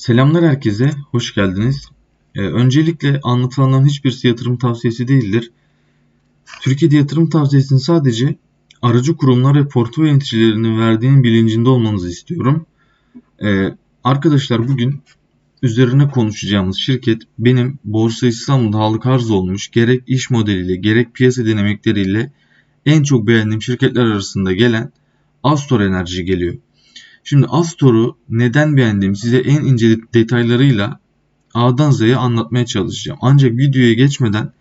Selamlar herkese, hoş geldiniz. Ee, öncelikle anlatılanların hiçbirisi yatırım tavsiyesi değildir. Türkiye'de yatırım tavsiyesini sadece aracı kurumlar ve portföy yöneticilerinin verdiğinin bilincinde olmanızı istiyorum. Ee, arkadaşlar bugün üzerine konuşacağımız şirket benim Borsa İstanbul'da halka arz olmuş gerek iş modeliyle gerek piyasa dinamikleriyle en çok beğendiğim şirketler arasında gelen Astor Enerji geliyor. Şimdi Astor'u neden beğendiğim size en ince detaylarıyla A'dan Z'ye anlatmaya çalışacağım. Ancak videoya geçmeden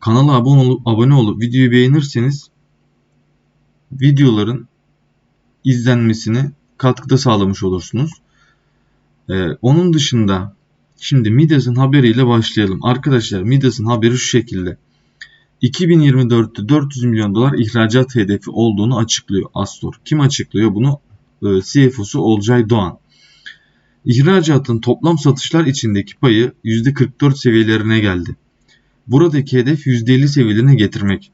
kanala abone olup, abone olup videoyu beğenirseniz videoların izlenmesine katkıda sağlamış olursunuz. Ee, onun dışında şimdi Midas'ın haberiyle başlayalım. Arkadaşlar Midas'ın haberi şu şekilde. 2024'te 400 milyon dolar ihracat hedefi olduğunu açıklıyor Astor. Kim açıklıyor bunu? Ee, CFO'su Olcay Doğan. İhracatın toplam satışlar içindeki payı %44 seviyelerine geldi. Buradaki hedef %50 seviyelerine getirmek.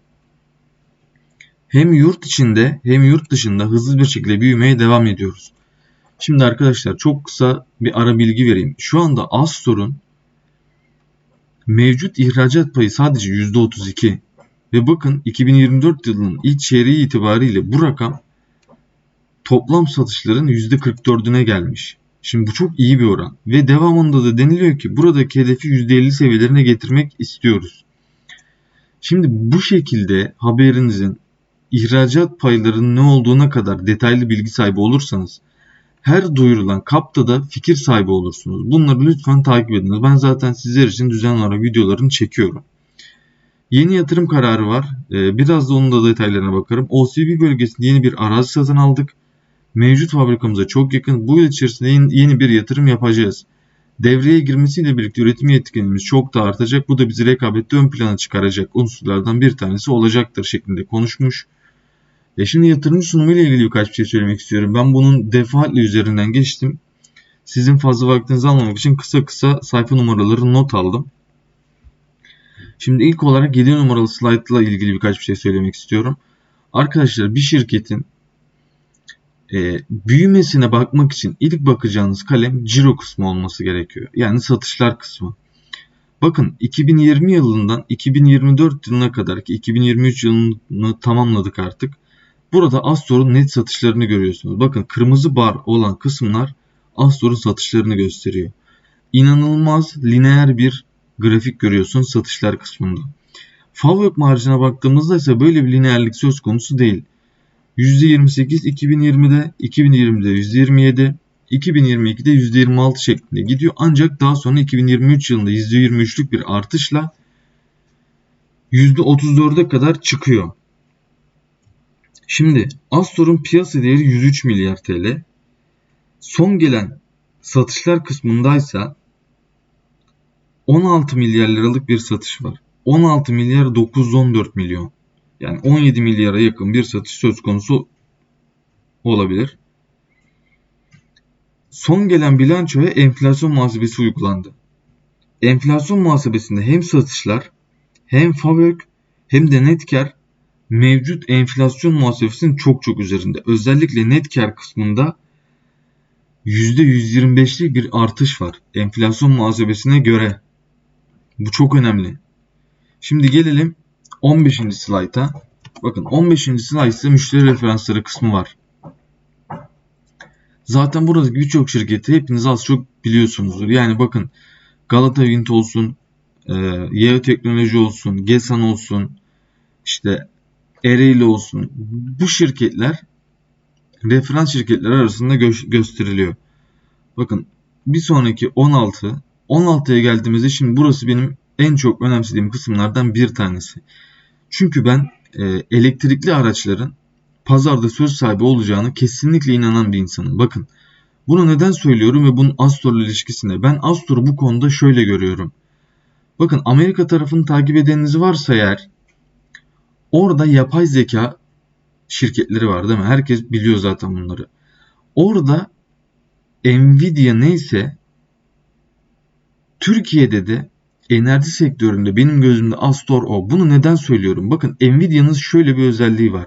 Hem yurt içinde hem yurt dışında hızlı bir şekilde büyümeye devam ediyoruz. Şimdi arkadaşlar çok kısa bir ara bilgi vereyim. Şu anda Astor'un mevcut ihracat payı sadece %32 ve bakın 2024 yılının ilk çeyreği itibariyle bu rakam toplam satışların %44'üne gelmiş. Şimdi bu çok iyi bir oran ve devamında da deniliyor ki buradaki hedefi %50 seviyelerine getirmek istiyoruz. Şimdi bu şekilde haberinizin ihracat paylarının ne olduğuna kadar detaylı bilgi sahibi olursanız her duyurulan kapta da fikir sahibi olursunuz. Bunları lütfen takip ediniz. Ben zaten sizler için düzenli olarak videolarını çekiyorum. Yeni yatırım kararı var. Ee, biraz da onun da detaylarına bakarım. OCB bölgesinde yeni bir arazi satın aldık. Mevcut fabrikamıza çok yakın. Bu yıl içerisinde yeni bir yatırım yapacağız. Devreye girmesiyle birlikte üretim yetkinliğimiz çok da artacak. Bu da bizi rekabette ön plana çıkaracak unsurlardan bir tanesi olacaktır şeklinde konuşmuş. E şimdi yatırımcı sunumu ile ilgili birkaç bir şey söylemek istiyorum. Ben bunun defaatle üzerinden geçtim. Sizin fazla vaktinizi almamak için kısa kısa sayfa numaraları not aldım. Şimdi ilk olarak 7 numaralı ile ilgili birkaç bir şey söylemek istiyorum. Arkadaşlar bir şirketin e, büyümesine bakmak için ilk bakacağınız kalem ciro kısmı olması gerekiyor. Yani satışlar kısmı. Bakın 2020 yılından 2024 yılına kadar ki 2023 yılını tamamladık artık. Burada Astor'un net satışlarını görüyorsunuz. Bakın kırmızı bar olan kısımlar Astor'un satışlarını gösteriyor. İnanılmaz lineer bir grafik görüyorsunuz satışlar kısmında. Favök marjına baktığımızda ise böyle bir lineerlik söz konusu değil. %28 2020'de, 2020'de %27, 2022'de %26 şeklinde gidiyor. Ancak daha sonra 2023 yılında %23'lük bir artışla %34'e kadar çıkıyor. Şimdi Astor'un piyasa değeri 103 milyar TL. Son gelen satışlar kısmındaysa 16 milyar liralık bir satış var. 16 milyar 914 milyon. Yani 17 milyara yakın bir satış söz konusu olabilir. Son gelen bilançoya enflasyon muhasebesi uygulandı. Enflasyon muhasebesinde hem satışlar hem FAVÖK hem de net kar mevcut enflasyon muhasebesinin çok çok üzerinde. Özellikle net kar kısmında %125'lik bir artış var enflasyon muhasebesine göre. Bu çok önemli. Şimdi gelelim 15. slayta. Bakın 15. slayt ise müşteri referansları kısmı var. Zaten buradaki birçok şirketi hepiniz az çok biliyorsunuzdur. Yani bakın Galata Wind olsun, e, Yeo Teknoloji olsun, Gesan olsun, işte Ereğli olsun. Bu şirketler referans şirketler arasında gö- gösteriliyor. Bakın bir sonraki 16 16'ya geldiğimizde şimdi burası benim en çok önemsediğim kısımlardan bir tanesi. Çünkü ben e, elektrikli araçların pazarda söz sahibi olacağını kesinlikle inanan bir insanım. Bakın bunu neden söylüyorum ve bunun Astor'la ilişkisine. Ben Astor'u bu konuda şöyle görüyorum. Bakın Amerika tarafını takip edeniniz varsa eğer orada yapay zeka şirketleri var değil mi? Herkes biliyor zaten bunları. Orada Nvidia neyse Türkiye'de de enerji sektöründe benim gözümde Astor o. Bunu neden söylüyorum? Bakın Nvidia'nın şöyle bir özelliği var.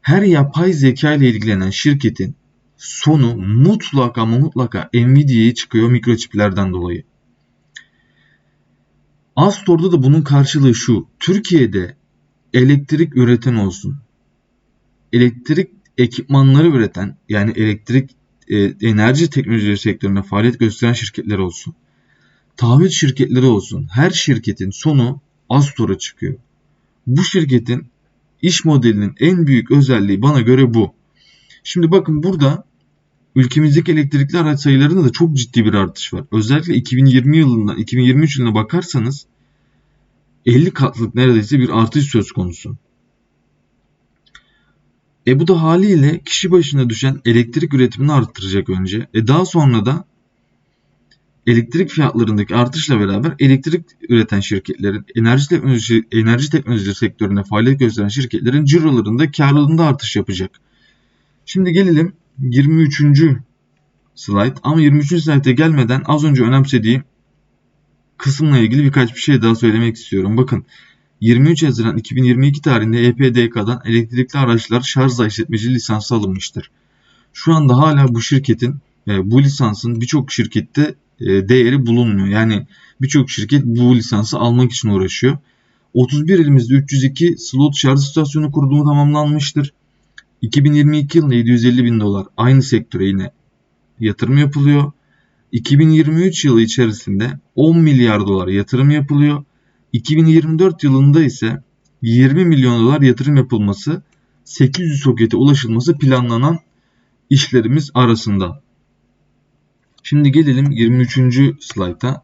Her yapay zeka ile ilgilenen şirketin sonu mutlaka ama mutlaka Nvidia'ya çıkıyor mikroçiplerden dolayı. Astor'da da bunun karşılığı şu. Türkiye'de elektrik üreten olsun. Elektrik ekipmanları üreten yani elektrik e, enerji teknolojileri sektöründe faaliyet gösteren şirketler olsun. Tahvil şirketleri olsun. Her şirketin sonu Astor'a çıkıyor. Bu şirketin iş modelinin en büyük özelliği bana göre bu. Şimdi bakın burada ülkemizdeki elektrikli araç sayılarında da çok ciddi bir artış var. Özellikle 2020 yılından 2023 yılına bakarsanız 50 katlık neredeyse bir artış söz konusu. E bu da haliyle kişi başına düşen elektrik üretimini arttıracak önce. E daha sonra da elektrik fiyatlarındaki artışla beraber elektrik üreten şirketlerin, enerji teknoloji, enerji teknoloji sektöründe faaliyet gösteren şirketlerin cirolarında, karlılığında artış yapacak. Şimdi gelelim 23. slide. Ama 23. slide'e gelmeden az önce önemsediğim kısımla ilgili birkaç bir şey daha söylemek istiyorum. Bakın 23 Haziran 2022 tarihinde EPDK'dan elektrikli araçlar şarj işletmeci lisansı alınmıştır. Şu anda hala bu şirketin e, bu lisansın birçok şirkette değeri bulunmuyor. Yani birçok şirket bu lisansı almak için uğraşıyor. 31 ilimizde 302 slot şarj istasyonu kurulumu tamamlanmıştır. 2022 yılında 750 bin dolar aynı sektöre yine yatırım yapılıyor. 2023 yılı içerisinde 10 milyar dolar yatırım yapılıyor. 2024 yılında ise 20 milyon dolar yatırım yapılması, 800 sokete ulaşılması planlanan işlerimiz arasında. Şimdi gelelim 23. slayta.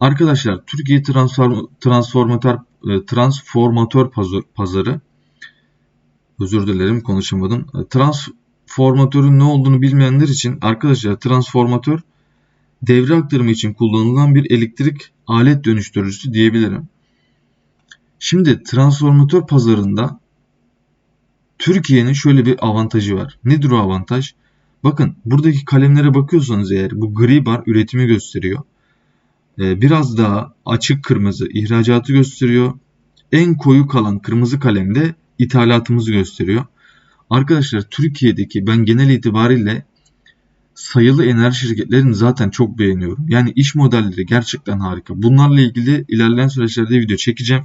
Arkadaşlar Türkiye transformatör e, transformatör pazarı özür dilerim konuşamadım. E, transformatörün ne olduğunu bilmeyenler için arkadaşlar transformatör devre aktarımı için kullanılan bir elektrik alet dönüştürücüsü diyebilirim. Şimdi transformatör pazarında Türkiye'nin şöyle bir avantajı var. Nedir o avantaj? Bakın buradaki kalemlere bakıyorsanız eğer bu gri bar üretimi gösteriyor. Ee, biraz daha açık kırmızı ihracatı gösteriyor. En koyu kalan kırmızı kalemde ithalatımızı gösteriyor. Arkadaşlar Türkiye'deki ben genel itibariyle sayılı enerji şirketlerini zaten çok beğeniyorum. Yani iş modelleri gerçekten harika. Bunlarla ilgili ilerleyen süreçlerde video çekeceğim.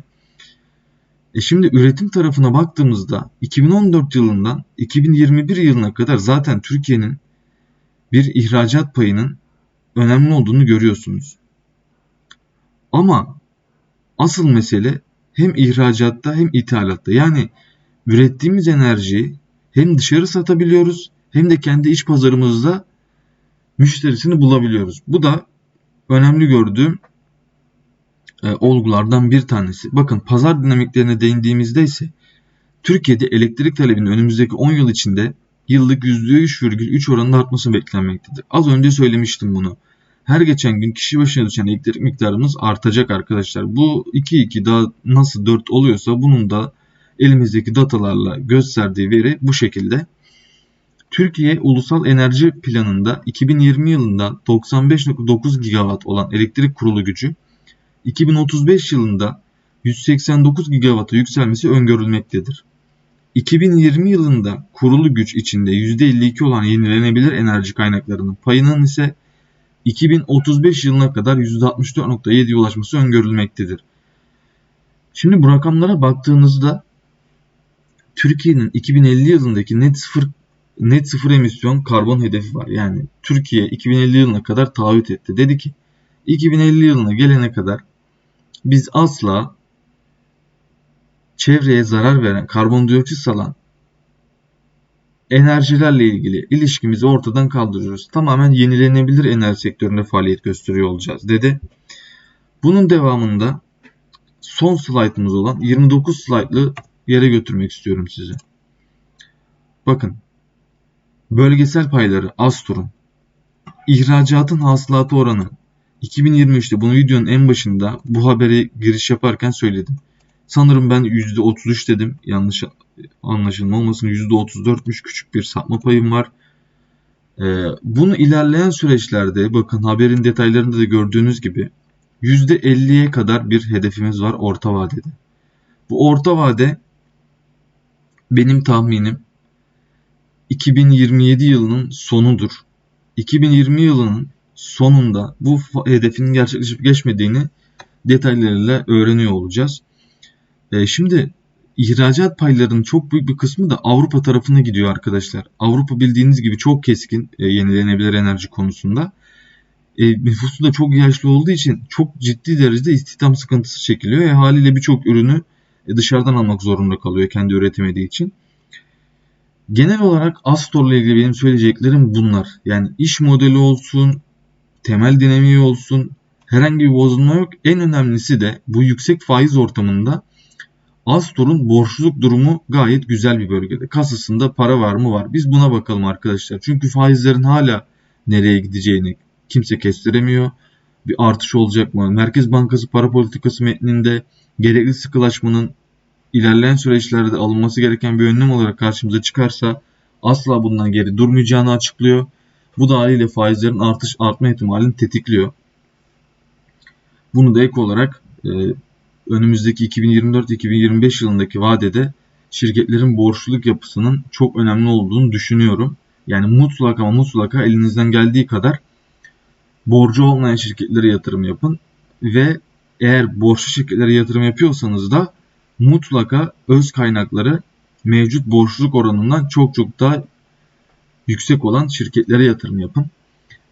E şimdi üretim tarafına baktığımızda 2014 yılından 2021 yılına kadar zaten Türkiye'nin bir ihracat payının önemli olduğunu görüyorsunuz. Ama asıl mesele hem ihracatta hem ithalatta. Yani ürettiğimiz enerjiyi hem dışarı satabiliyoruz hem de kendi iç pazarımızda müşterisini bulabiliyoruz. Bu da önemli gördüğüm e, olgulardan bir tanesi. Bakın pazar dinamiklerine değindiğimizde ise Türkiye'de elektrik talebinin önümüzdeki 10 yıl içinde yıllık %3,3 oranında artması beklenmektedir. Az önce söylemiştim bunu. Her geçen gün kişi başına düşen elektrik miktarımız artacak arkadaşlar. Bu 2-2 daha nasıl 4 oluyorsa bunun da elimizdeki datalarla gösterdiği veri bu şekilde. Türkiye Ulusal Enerji Planı'nda 2020 yılında 95.9 gigawatt olan elektrik kurulu gücü 2035 yılında 189 gigawatt'a yükselmesi öngörülmektedir. 2020 yılında kurulu güç içinde %52 olan yenilenebilir enerji kaynaklarının payının ise 2035 yılına kadar %64.7'ye ulaşması öngörülmektedir. Şimdi bu rakamlara baktığınızda Türkiye'nin 2050 yılındaki net sıfır net sıfır emisyon karbon hedefi var. Yani Türkiye 2050 yılına kadar taahhüt etti. Dedi ki 2050 yılına gelene kadar biz asla çevreye zarar veren, karbondioksit salan enerjilerle ilgili ilişkimizi ortadan kaldırıyoruz. Tamamen yenilenebilir enerji sektöründe faaliyet gösteriyor olacağız dedi. Bunun devamında son slaytımız olan 29 slaytlı yere götürmek istiyorum sizi. Bakın bölgesel payları Astur'un ihracatın hasılatı oranı 2023'te bunu videonun en başında bu haberi giriş yaparken söyledim. Sanırım ben %33 dedim. Yanlış anlaşılma olmasın. %34'müş küçük bir sapma payım var. Ee, bunu ilerleyen süreçlerde bakın haberin detaylarında da gördüğünüz gibi %50'ye kadar bir hedefimiz var orta vadede. Bu orta vade benim tahminim 2027 yılının sonudur. 2020 yılının sonunda bu fa- hedefin gerçekleşip geçmediğini detaylarıyla öğreniyor olacağız. E, şimdi ihracat paylarının çok büyük bir kısmı da Avrupa tarafına gidiyor arkadaşlar. Avrupa bildiğiniz gibi çok keskin e, yenilenebilir enerji konusunda. E, nüfusu da çok yaşlı olduğu için çok ciddi derecede istihdam sıkıntısı çekiliyor. E, haliyle birçok ürünü e, dışarıdan almak zorunda kalıyor kendi üretemediği için. Genel olarak Astor'la ilgili benim söyleyeceklerim bunlar. Yani iş modeli olsun, temel dinamiği olsun, herhangi bir bozulma yok. En önemlisi de bu yüksek faiz ortamında Astor'un borçluluk durumu gayet güzel bir bölgede. Kasasında para var mı var. Biz buna bakalım arkadaşlar. Çünkü faizlerin hala nereye gideceğini kimse kestiremiyor. Bir artış olacak mı? Merkez Bankası para politikası metninde gerekli sıkılaşmanın ilerleyen süreçlerde alınması gereken bir önlem olarak karşımıza çıkarsa asla bundan geri durmayacağını açıklıyor. Bu da haliyle faizlerin artış artma ihtimalini tetikliyor. Bunu da ek olarak e, önümüzdeki 2024-2025 yılındaki vadede şirketlerin borçluluk yapısının çok önemli olduğunu düşünüyorum. Yani mutlaka ama mutlaka elinizden geldiği kadar borcu olmayan şirketlere yatırım yapın ve eğer borçlu şirketlere yatırım yapıyorsanız da mutlaka öz kaynakları mevcut borçluluk oranından çok çok daha yüksek olan şirketlere yatırım yapın.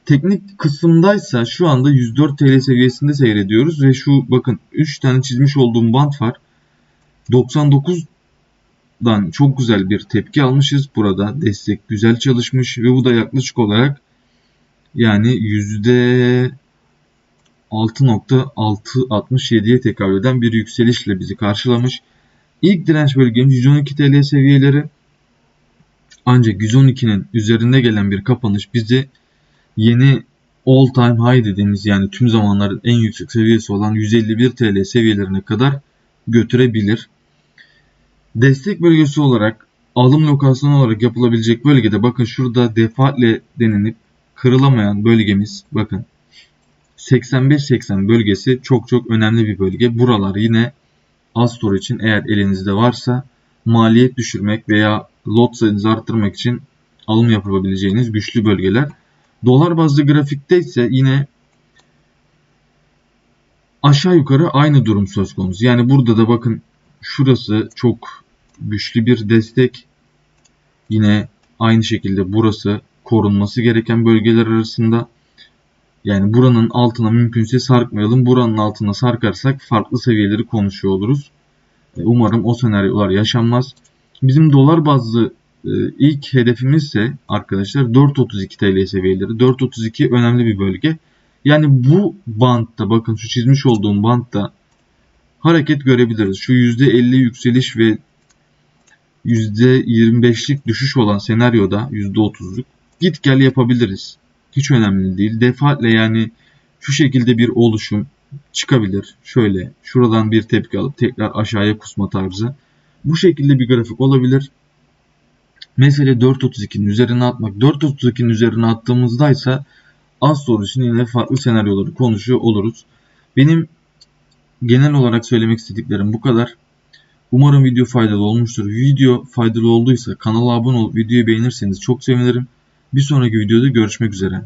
Teknik kısımdaysa şu anda 104 TL seviyesinde seyrediyoruz ve şu bakın 3 tane çizmiş olduğum bant var. 99'dan çok güzel bir tepki almışız burada. Destek güzel çalışmış ve bu da yaklaşık olarak yani yüzde 6.667'ye tekabül eden bir yükselişle bizi karşılamış. İlk direnç bölgemiz 112 TL seviyeleri. Ancak 112'nin üzerinde gelen bir kapanış bizi yeni all time high dediğimiz yani tüm zamanların en yüksek seviyesi olan 151 TL seviyelerine kadar götürebilir. Destek bölgesi olarak alım lokasyonu olarak yapılabilecek bölgede bakın şurada defaatle denilip kırılamayan bölgemiz bakın 85-80 bölgesi çok çok önemli bir bölge. Buralar yine Astor için eğer elinizde varsa maliyet düşürmek veya lot sayınızı arttırmak için alım yapabileceğiniz güçlü bölgeler. Dolar bazlı grafikte ise yine aşağı yukarı aynı durum söz konusu. Yani burada da bakın şurası çok güçlü bir destek. Yine aynı şekilde burası korunması gereken bölgeler arasında. Yani buranın altına mümkünse sarkmayalım. Buranın altına sarkarsak farklı seviyeleri konuşuyor oluruz. E, umarım o senaryolar yaşanmaz. Bizim dolar bazlı e, ilk hedefimiz ise arkadaşlar 4.32 TL seviyeleri. 4.32 önemli bir bölge. Yani bu bantta bakın şu çizmiş olduğum bantta hareket görebiliriz. Şu %50 yükseliş ve %25'lik düşüş olan senaryoda %30'luk git gel yapabiliriz. Hiç önemli değil. Defaatle yani şu şekilde bir oluşum çıkabilir. Şöyle şuradan bir tepki alıp tekrar aşağıya kusma tarzı. Bu şekilde bir grafik olabilir. Mesele 4.32'nin üzerine atmak. 4.32'nin üzerine attığımızda ise az sonrasında yine farklı senaryoları konuşuyor oluruz. Benim genel olarak söylemek istediklerim bu kadar. Umarım video faydalı olmuştur. Video faydalı olduysa kanala abone olup videoyu beğenirseniz çok sevinirim. Bir sonraki videoda görüşmek üzere.